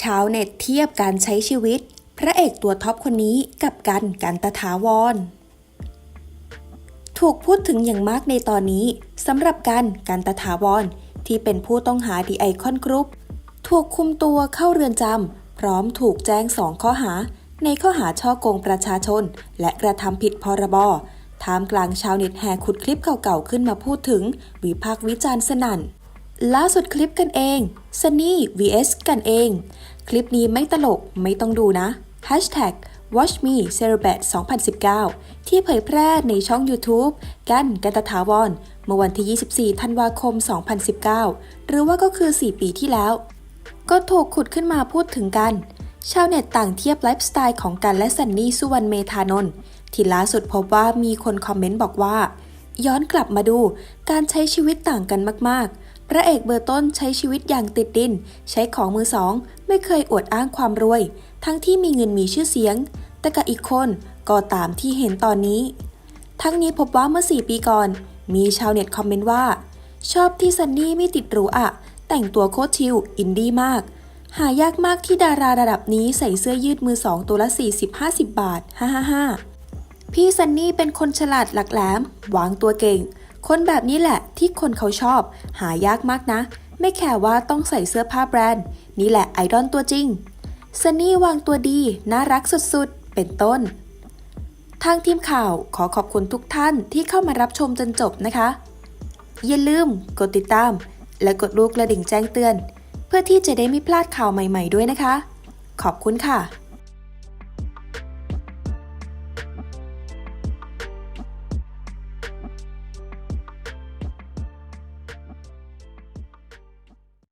ชาวเน็ตเทียบการใช้ชีวิต พระเอกตัวท็อปคนนี้กับกันกันตถาวร ถูกพูดถึงอย่างมากในตอนนี้สำหรับกันกันตถาวร ที่เป็นผู้ต้องหาดีไอคอนกรุ๊ปถูกคุมตัวเข้าเรือนจำพร้อมถูกแจ้งสองข้อหา ในข้อหาช่อโกงประชาชน และกระทำผิดพรบท่ามกลางชาวเน็ตแห่ขุดคลิปเก่าๆขึ้นมาพูดถึง วิพากษ์วิจารณ์สนั่น ล่าสุดคลิปกันเอง ซันนี่ vs กันเอง คลิปนี้ไม่ตลกไม่ต้องดูนะ Hashtag Watch Me Celebrate 2019 ที่เผยแพร่ในช่อง YouTube กันกันตถาวรเมื่อวันที่ 24 ธันวาคม 2019 หรือว่าก็คือ 4 ปีที่แล้ว ก็ถูกขุดขึ้นมาพูดถึงกัน ชาวเน็ตต่างเทียบไลฟ์สไตล์ของกันและซันนี่สุวรรณเมธานนท์ที่ล่าสุดพบว่ามีคนคอมเมนต์บอกว่า ย้อนกลับมาดูการใช้ชีวิตต่างกันมากๆ พระเอกเบอร์ต้นใช้ชีวิตอย่างติดดิน ใช้ของมือสอง ไม่เคยอวดอ้างความรวย ทั้งที่มีเงินมีชื่อเสียง แต่กับอีกคนก็ตามที่เห็นตอนนี้ ทั้งนี้พบว่าเมื่อ 4 ปีก่อน มีชาวเน็ตคอมเมนต์ว่า ชอบที่ซันนี่ไม่ติดหรูอะ แต่งตัวโคตรชิลอินดี้มาก หายากมากที่ดาราระดับนี้ใส่เสื้อยืดมือสองตัวละ 40-50 บาท ฮ่าฮ่าฮ่าพี่ซันนี่เป็นคนฉลาดหลักแหลมวางตัวเก่ง คนแบบนี้แหละที่คนเขาชอบ หายากมากนะ ไม่แค่ว่าต้องใส่เสื้อผ้าแบรนด์ นี่แหละไอดอลตัวจริงซันนี่วางตัวดี น่ารักสุดๆ เป็นต้น ทางทีมข่าวขอขอบคุณทุกท่านที่เข้ามารับชมจนจบนะคะ อย่าลืมกดติดตาม และกดรูปกระดิ่งแจ้งเตือน เพื่อที่จะได้ไม่พลาดข่าวใหม่ๆด้วยนะคะ ขอบคุณค่ะ